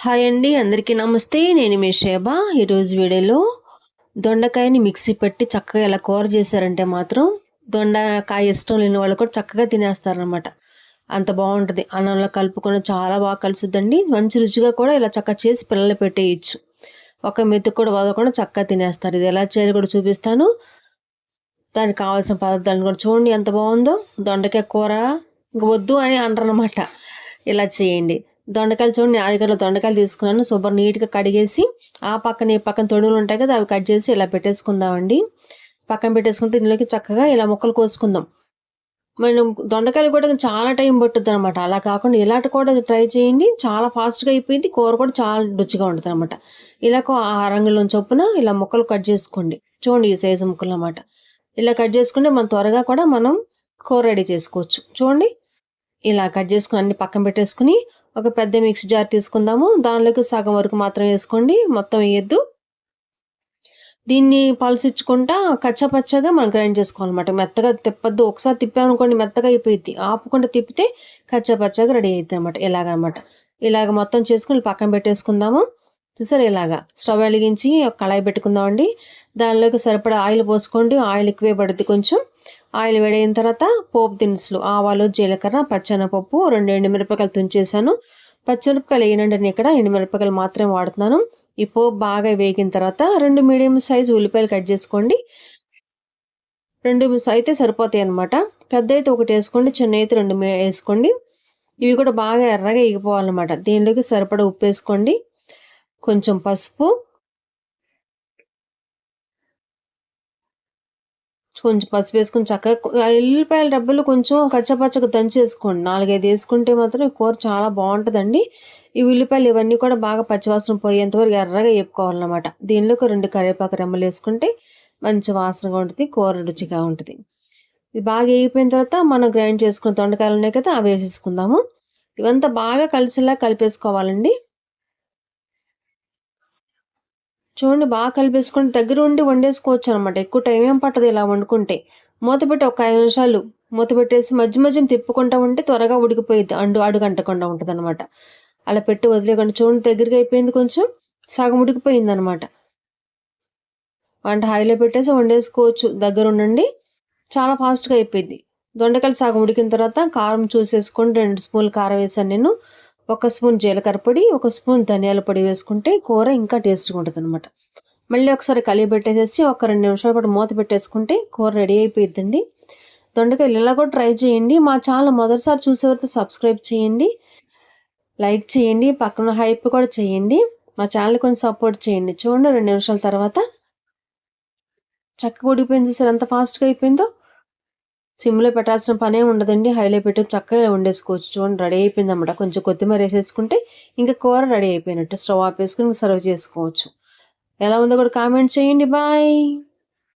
Hi అండి అందరికీ నమస్తే. నేను మీ శేబ ఈరోజు వీడియోలో దొండకాయని మిక్సీ పెట్టి చక్కగా ఇలా కూర చేశారంటే మాత్రం దొండకాయ ఇష్టం లేని వాళ్ళు కూడా చక్కగా తినేస్తారనమాట అంత బాగుంటుంది. అన్నంలో కలుపుకొని చాలా బాగా కలుసుద్దండి. మంచి రుచిగా కూడా ఇలా చక్కగా చేసి పిల్లలు పెట్టేయచ్చు. ఒక మెతుకు కూడా వదలకుండా చక్కగా తినేస్తారు. ఇది ఎలా చేయాలి కూడా చూపిస్తాను. దానికి కావాల్సిన పదార్థాలను కూడా చూడండి ఎంత బాగుందో. దొండకాయ కూర వద్దు అని అంటారనమాట ఇలా చేయండి. దొండకాయలు చూడండి ఆరుగడ్ల దొండకాయలు తీసుకున్నాను. శుభ్రం నీట్గా కడిగేసి ఆ పక్కన ఈ పక్కన తొడుగులు ఉంటాయి కదా అవి కట్ చేసి ఇలా పెట్టేసుకుందామండి. పక్కన పెట్టేసుకుంటే దీనిలోకి చక్కగా ఇలా ముక్కలు కోసుకుందాం. మనం దొండకాయలు కూడా చాలా టైం పట్టుద్ది అనమాట అలా కాకుండా ఇలాంటి కూడా ట్రై చేయండి. చాలా ఫాస్ట్గా అయిపోయింది. కూర కూడా చాలా రుచిగా ఉంటుంది అనమాట ఇలా ఆ రంగులో చొప్పున ఇలా ముక్కలు కట్ చేసుకోండి. చూడండి ఈ సైజు ముక్కలు అనమాట ఇలా కట్ చేసుకుంటే మనం త్వరగా కూడా మనం కూర రెడీ చేసుకోవచ్చు. చూడండి ఇలా కట్ చేసుకుని అన్ని పక్కన పెట్టేసుకుని ఒక పెద్ద మిక్సీ జార్ తీసుకుందాము. దానిలోకి సగం వరకు మాత్రం వేసుకోండి. మొత్తం వేయద్దు. దీన్ని పలసిచ్చుకుంటా కచ్చపచ్చగా మనం గ్రైండ్ చేసుకోవాలన్నమాట. మెత్తగా తిప్పద్దు. ఒకసారి తిప్పామనుకోండి మెత్తగా అయిపోయింది ఆపకుండా తిప్పితే కచ్చపచ్చగా రెడీ అవుతుంది అనమాట ఇలాగనమాట ఇలాగ మొత్తం చేసుకుని పక్కన పెట్టేసుకుందాము. చూసారు ఇలాగా? స్టవ్ వెలిగించి ఒక కళాయి పెట్టుకుందామండి. దానిలోకి సరిపడా ఆయిల్ పోసుకోండి. ఆయిల్ ఎక్కువే పడుద్ది కొంచెం. ఆయిల్ వేడైన తర్వాత పోపు దినుసులు ఆవాలు జీలకర్ర పచ్చెనపప్పు రెండు ఎండుమిరపకాయలు తుంచేసాను పచ్చిమిరపకాయలు వేయనండి ఇక్కడ ఎండుమిరపకాయలు మాత్రమే వాడుతున్నాను. ఈ పోపు బాగా వేగిన తర్వాత రెండు మీడియం సైజు ఉల్లిపాయలు కట్ చేసుకోండి. రెండు అయితే సరిపోతాయి అనమాట పెద్ద అయితే ఒకటి వేసుకోండి చిన్న అయితే రెండు వేసుకోండి. ఇవి కూడా బాగా ఎర్రగా ఎగిపోవాలన్నమాట దీనిలోకి సరిపడా ఉప్పు వేసుకోండి. కొంచెం పసుపు కొంచెం పసుపు వేసుకొని చక్కగా ఎల్లిపాయల డబ్బులు కొంచెం కచ్చపచ్చగా దంచేసుకోండి. నాలుగైదు వేసుకుంటే మాత్రం ఈ కూర చాలా బాగుంటుందండి. ఈ ఉల్లిపాయలు ఇవన్నీ కూడా బాగా పచ్చివాసన పోయేంతవరకు ఎర్రగా వేపుకోవాలన్నమాట దీనిలోకి రెండు కరివేపాకు రెమ్మలు వేసుకుంటే మంచి వాసనగా ఉంటుంది కూర రుచిగా ఉంటుంది. ఇది బాగా వేగిపోయిన తర్వాత మనం గ్రైండ్ చేసుకున్న దొండకాయలు ఉన్నాయి కదా అవి వేసేసుకుందాము. ఇవంతా బాగా కలిసేలా కలిపేసుకోవాలండి. చూడండి బాగా కలిపేసుకుని దగ్గర ఉండి వండేసుకోవచ్చు అనమాట ఎక్కువ టైం ఏం పట్టదు ఇలా వండుకుంటే. మూతపెట్టి ఒక ఐదు నిమిషాలు మూతపెట్టేసి మధ్య మధ్యన తిప్పుకుంటా ఉంటే త్వరగా ఉడికిపోయింది అండు అడుగంటకుండా ఉంటుంది అనమాట అలా పెట్టి వదిలేకుండా చూడండి దగ్గరికి అయిపోయింది కొంచెం సగం ఉడికిపోయింది అనమాట వంట హైలో పెట్టేసి వండేసుకోవచ్చు. దగ్గర ఉండండి చాలా ఫాస్ట్గా అయిపోయింది దొండకాయలు సగం ఉడికిన తర్వాత కారం చూసేసుకొని రెండు స్పూన్లు కారం వేసాను నేను. ఒక స్పూన్ జీలకర్ర పొడి ఒక స్పూన్ ధనియాల పొడి వేసుకుంటే కూర ఇంకా టేస్ట్గా ఉంటుంది అనమాట మళ్ళీ ఒకసారి కలిగి పెట్టేసేసి ఒక రెండు నిమిషాల పాటు మూత పెట్టేసుకుంటే కూర రెడీ అయిపోయిద్దండి. దొండకాయలు ఇలా కూడా ట్రై చేయండి. మా ఛానల్ మొదటిసారి చూసేవారితో సబ్స్క్రైబ్ చేయండి. లైక్ చేయండి. పక్కన హైప్ కూడా చేయండి. మా ఛానల్ కొంచెం సపోర్ట్ చేయండి. చూడండి రెండు నిమిషాల తర్వాత. చక్క ఉడిపోయింది సార్ ఎంత ఫాస్ట్గా అయిపోయిందో. సిమ్లో పెట్టాల్సిన పనే ఉండదండి. హైలో పెట్టి చక్కగా వండేసుకోవచ్చు. చూడండి రెడీ అయిపోయింది అనమాట కొంచెం కొత్తిమీర వేసేసుకుంటే ఇంకా కూర రెడీ అయిపోయినట్టు. స్టవ్ ఆపేసుకుని సర్వ్ చేసుకోవచ్చు. ఎలా ఉందో కూడా కామెంట్ చేయండి. బాయ్.